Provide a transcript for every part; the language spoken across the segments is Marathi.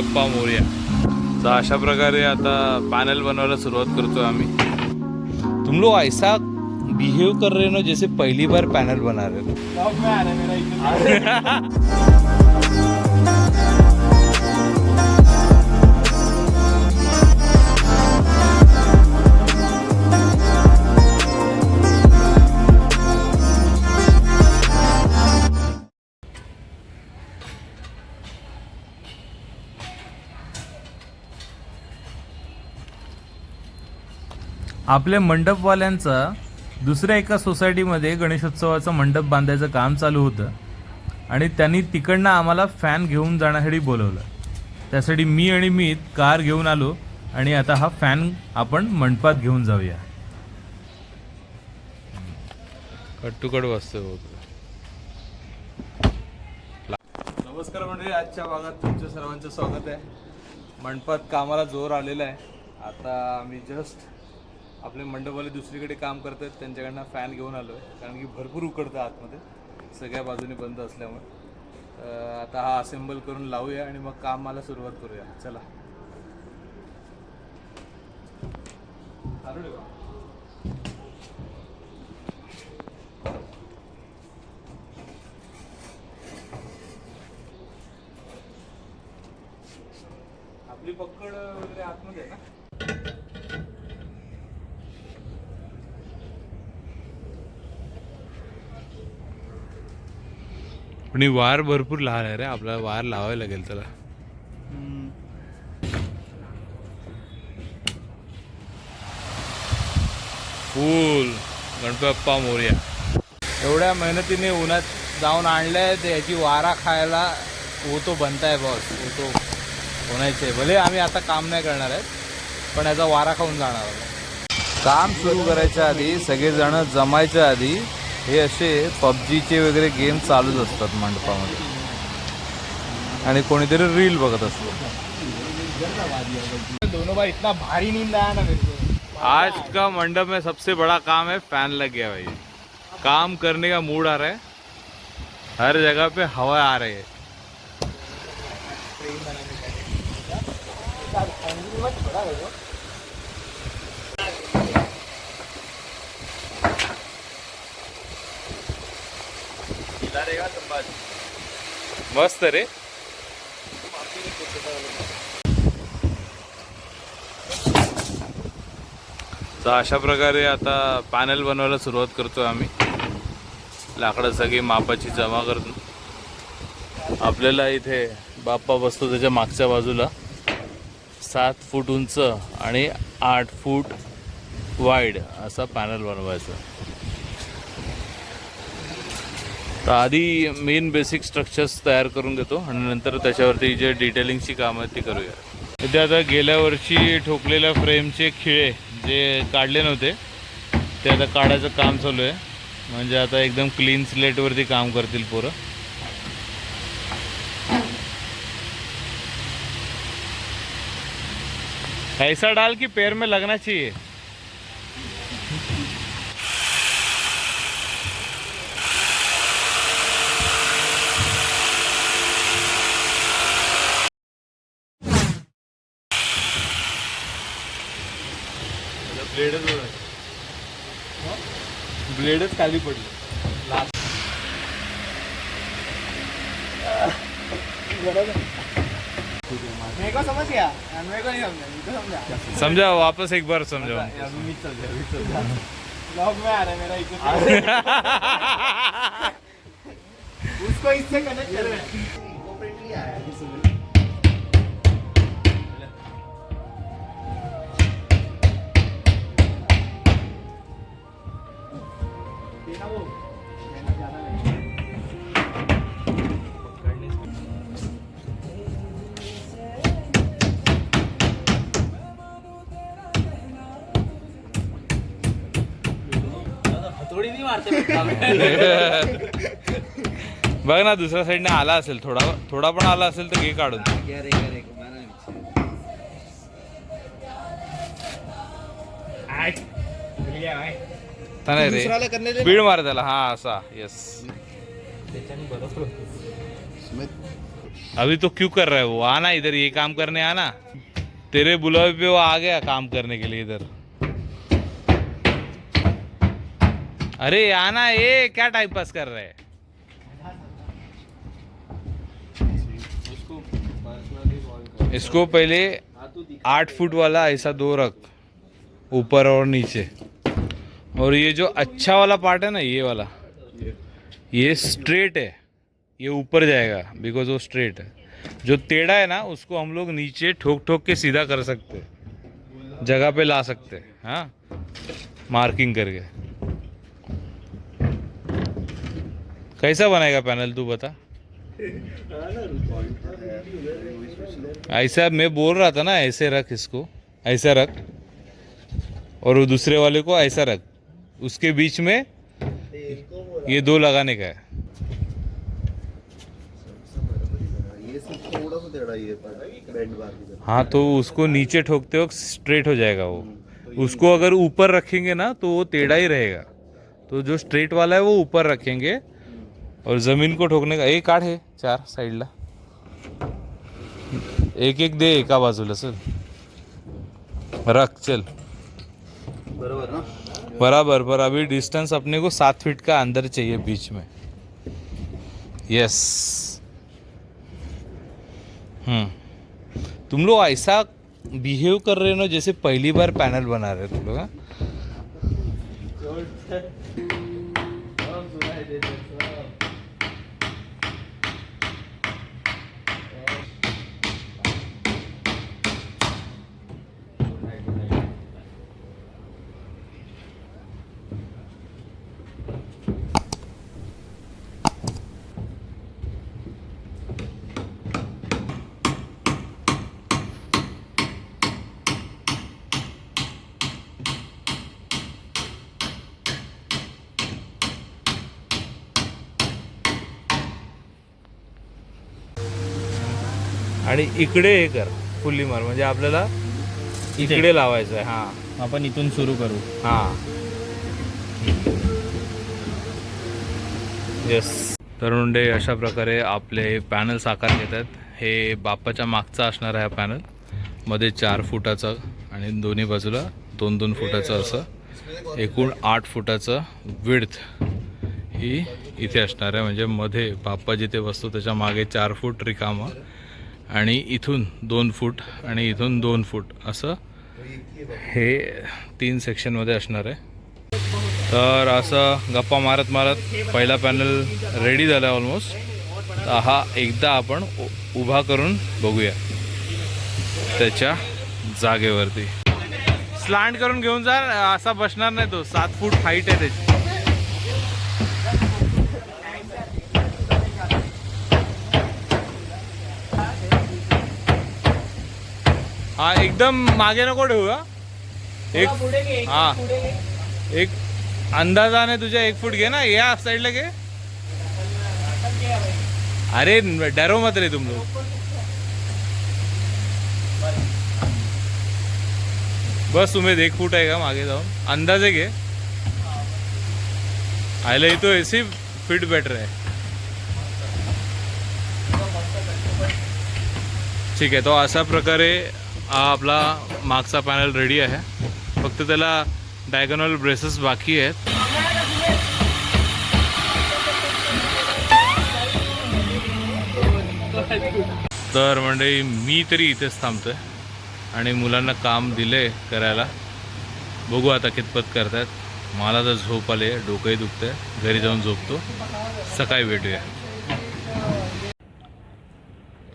बाप्पा मोर्या तर अशा प्रकारे आता पॅनल बनवायला सुरुवात करतोय आम्ही. तुम लोग ऐसा बिहेव कर रहे हो ना जैसे पहली बार पैनल बना रहे हो. आपल्या मंडपवाल्यांचा दुसऱ्या एका सोसायटीमध्ये गणेशोत्सवाचं मंडप बांधायचं काम चालू होतं. आणि त्यांनी तिकडनं आम्हाला फॅन घेऊन जाण्यासाठी बोलवलं. त्यासाठी मी आणि मी कार घेऊन आलो आणि आता हा फॅन आपण मंडपात घेऊन जाऊया. कट्टुकड वाजतोय नमस्कार मंडळी आजच्या भागात तुमच्या सर्वांचं स्वागत आहे. मंडपात कामाला जोर आलेला आहे. आता आम्ही जस्ट आपले मंडपवाले दुसरीकडे काम करतात त्यांच्याकडनं फॅन घेऊन आलो आहे कारण की भरपूर उकडतं आतमध्ये. सगळ्या बाजूने बंद असल्यामुळे. आता हा असेंबल करून लावूया आणि मग कामाला सुरुवात करूया. चला. चालू आपली पकड वगैरे आतमध्ये आहे ना? पण ही वार भरपूर लहान आहे रे आपल्याला वार लावायला लागेल त्याला. फुल गणपप्पा मोर्या. एवढ्या मेहनतीने उन्हात जाऊन आणलंय ते याची वारा खायला ओतो तो बनताय बॉस ओतो तो होण्याचे भले आम्ही आता काम नाही करणार आहेत पण याचा वारा खाऊन जाणार काम सुरू करायच्या आधी सगळेजण जमायच्या आधी हे असे पबजीचे वगैरे गेम चालूच असतात मंडपामध्ये. आणि कोणीतरी रील बघत असतो. दोनों भाई इतना भारी नींद आया ना मेरे को. आज का मंडप में सबसे बड़ा काम है फैन लग गया भाई। काम करने का मूड आ रहा है। हर जगह पे हवा आ रही है। मस्त रे. तर अशा प्रकारे आता पॅनल बनवायला सुरुवात करतो आम्ही. लाकडं सगळी मापाची जमा करतो. आपल्याला इथे बाप्पा बसतो त्याच्या मागच्या बाजूला. सात फूट उंच आणि आठ फूट वाईड असा पॅनल बनवायचा. तर आधी मेन बेसिक स्ट्रक्चर्स तयार करून घेतो आणि नंतर त्याच्यावरती जे डिटेलिंगची कामं आहेत ती करूया. इथे आता गेल्या वर्षी ठोकलेल्या फ्रेमचे खिळे जे काढले नव्हते ते आता काढायचं काम चालू आहे. म्हणजे आता एकदम क्लीन स्लेटवरती काम करतील पोरं. ऐसा डाल की पेर में लगना चाहिए. खाली पडले. मेरे को समझ गया मेरे को नहीं समझा मेरे को समझा समझा वापस एक बार समझाओ. अभी चल गया अभी चल गया ब्लॉग में आ रहा है मेरा इको उसको इससे कनेक्ट कर रहे हैं. बघ ना दुसऱ्या साईडने आला असेल थोडा. थोडा पण आला असेल तर घे काढून. नाही रे. बीड मार त्याला. हा असा. येस अभी तो क्यों कर रहा है वो? आना इधर ये काम करने आना तेरे बुलावे पे वो आ गया काम करने के लिए इधर. अरे आना ये, क्या टाइम पास कर रहे है? इसको पहले आठ फुट वाला ऐसा दो रख, ऊपर और नीचे। और ये जो अच्छा वाला पार्ट है ना, ये वाला, ये स्ट्रेट है। ये ऊपर जाएगा बिकॉज़ वो स्ट्रेट है। जो टेढ़ा है ना, उसको हम लोग नीचे ठोक ठोक के सीधा कर सकते हैं। जगह पे ला सकते हैं हाँ? मार्किंग करके। कैसा बनेगा पैनल, तू बता। ऐसा मैं बोल रहा था ना, ऐसे रख इसको, ऐसा रख। और वो दूसरे वाले को ऐसा रख। उसके बीच में ये दो लगाने का है। हाँ तो उसको नीचे ठोकते वक्त स्ट्रेट हो जाएगा वो। उसको अगर ऊपर रखेंगे ना तो वो टेढ़ा ही रहेगा। तो जो स्ट्रेट वाला है, वो ऊपर रखेंगे। और जमीन को ठोकने का एक काढ आहे चार साईडला एक एक दे एका बाजूला चल। रख चल। बरोबर ना? बराबर पर अभी डिस्टेंस अपने को सात फीट का अंदर चाहिए बीच में। यस हम्म। तुम लोग ऐसा बिहेव कर रहे हो ना जैसे पहली बार पैनल बना रहे हो तुम लोग आणि इकडे हे कर फुल्ली मार. म्हणजे आपल्याला इकडे लावायचं आहे हां. आपण इथून सुरू करू. हां. येस तर मुंडे अशा प्रकारे आपले पॅनल साकार घेतात. हे बाप्पाच्या मागचा असणार आहे हा पॅनलमध्ये चार फुटाचं आणि दोन्ही बाजूला दोन दोन फुटाचं असं. एकूण आठ फुटाचं विड्थ ही इथे असणार आहे. म्हणजे मध्ये बाप्पा जिथे बसतो त्याच्यामागे चार फूट रिकामं. आणि इथून दोन फूट आणि इथून दोन फूट असं हे तीन सेक्शनमध्ये असणार आहे. तर असं गप्पा मारत मारत पहिला पॅनल रेडी झाला ऑलमोस्ट तर हा एकदा आपण उ- उभा करून बघूया त्याच्या जागेवरती. स्लांट करून घेऊन जा असा बसणार नाही तो. सात फूट हाईट आहे त्याची. हा एकदम मागे नको ठेवू हा. एक हा. एक अंदाजाने तुझ्या एक फूट घे ना या साईडला घे. अरे डरो मत रे तुम लोग. बस तुम्ही एक फूट आहे का मागे जाऊन? अंदाजे घे. आयला येतो एसी फिट बेटर आहे. ठीक आहे तो अशा प्रकारे हा आपला मागचा पॅनल रेडी आहे. फक्त त्याला डायगोनल ब्रेसेस बाकी आहेत. तर म्हणजे मी तरी इथेच थांबतोय आणि मुलांना काम दिले करायला. बघू आता कितपत करतात मला तर झोप आले डोकंही दुखतंय. घरी जाऊन झोपतो. सकाळी भेटूया.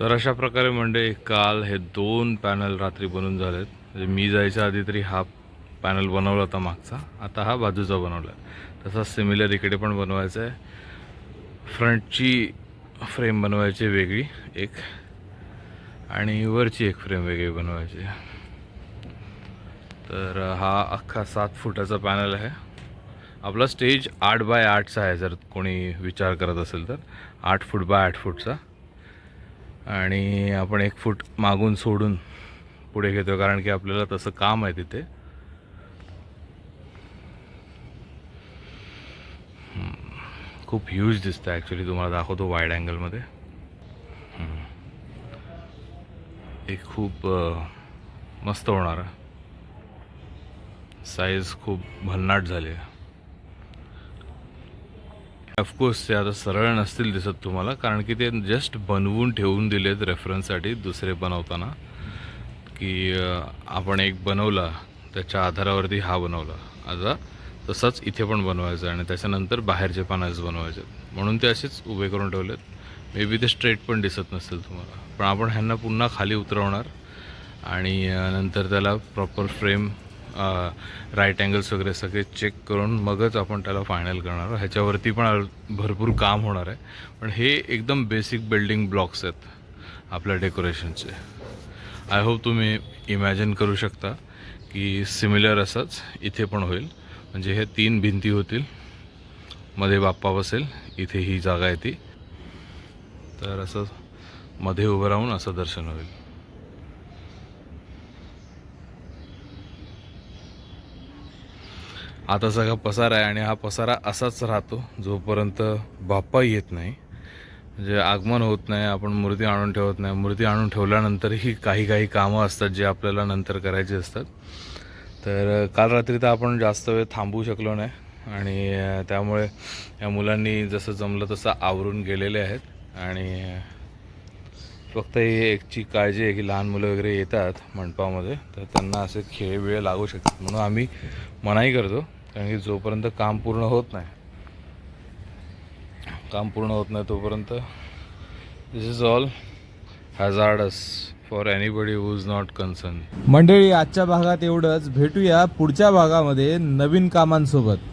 तर अशा प्रकारे म्हणजे काल हे दोन पॅनल रात्री बनून झालेत. म्हणजे मी जायच्या आधी तरी हा पॅनल बनवला होता मागचा. आता हा बाजूचा बनवला आहे. तसाच सिमिलर इकडे पण बनवायचा आहे. फ्रंटची फ्रेम बनवायची वेगळी एक. आणि वरची एक फ्रेम वेगळी बनवायची तर हा अख्खा सात फुटाचा पॅनल आहे. आपला स्टेज आठ बाय आठचा आहे जर कोणी विचार करत असेल तर. आठ फूट बाय आठ फूटचा आणि आपण एक फूट मागून सोडून पुढे घेतो कारण की आपल्याला तसं काम आहे तिथे. खूप ह्यूज दिसतं ॲक्च्युली तुम्हाला दाखवतो वाईड अँगलमध्ये एक खूप मस्त होणार साईज खूप भन्नाट झाली आहे. ऑफकोर्स ते आता सरळ नसतील दिसत तुम्हाला कारण की ते जस्ट बनवून ठेवून दिलेत रेफरन्ससाठी दुसरे बनवताना की आपण एक बनवला त्याच्या आधारावरती हा बनवला. आता तसाच इथे पण बनवायचा आणि त्याच्यानंतर बाहेरचे पानाच बनवायचे. म्हणून ते असेच उभे करून ठेवलेत. मे बी ते स्ट्रेट पण दिसत नसेल तुम्हाला. पण आपण ह्यांना पुन्हा खाली उतरवणार आणि नंतर त्याला प्रॉपर फ्रेम राईट अँगल्स वगैरे सगळे चेक करून मगच आपण त्याला फायनल करणार ह्याच्यावरती पण भरपूर काम होणार आहे. पण हे एकदम बेसिक बिल्डिंग ब्लॉक्स आहेत आपल्या डेकोरेशनचे आय होप तुम्ही इमॅजिन करू शकता की सिमिलर असंच इथे पण होईल. म्हणजे हे तीन भिंती होतील. मध्ये बाप्पा बसेल इथे ही जागा आहे ती. तर असं मध्ये उभं राहून असं दर्शन होईल. आता सगळा पसारा आहे आणि हा पसारा असाच राहतो जोपर्यंत बाप्पा येत नाही. म्हणजे आगमन होत नाही आपण मूर्ती आणून ठेवत नाही. मूर्ती आणून ठेवल्यानंतरही काही काही कामं असतात जे आपल्याला नंतर करायची असतात. तर काल रात्री तर आपण जास्त वेळ थांबू शकलो नाही. आणि त्यामुळे या मुलांनी जसं जमलं तसं आवरून गेलेले आहेत. आणि फक्त ही एकची काळजी आहे की लहान मुलं वगैरे येतात मंडपामध्ये तर त्यांना असे खेळ वेळ लागू शकतात. म्हणून आम्ही मनाई करतो कारण की जोपर्यंत काम पूर्ण होत नाही काम पूर्ण होत नाही तोपर्यंत this is all hazards for anybody who is not concern मंडळी आजच्या भागात एवढंच. भेटूया पुढच्या भागामध्ये नवीन कामांसोबत.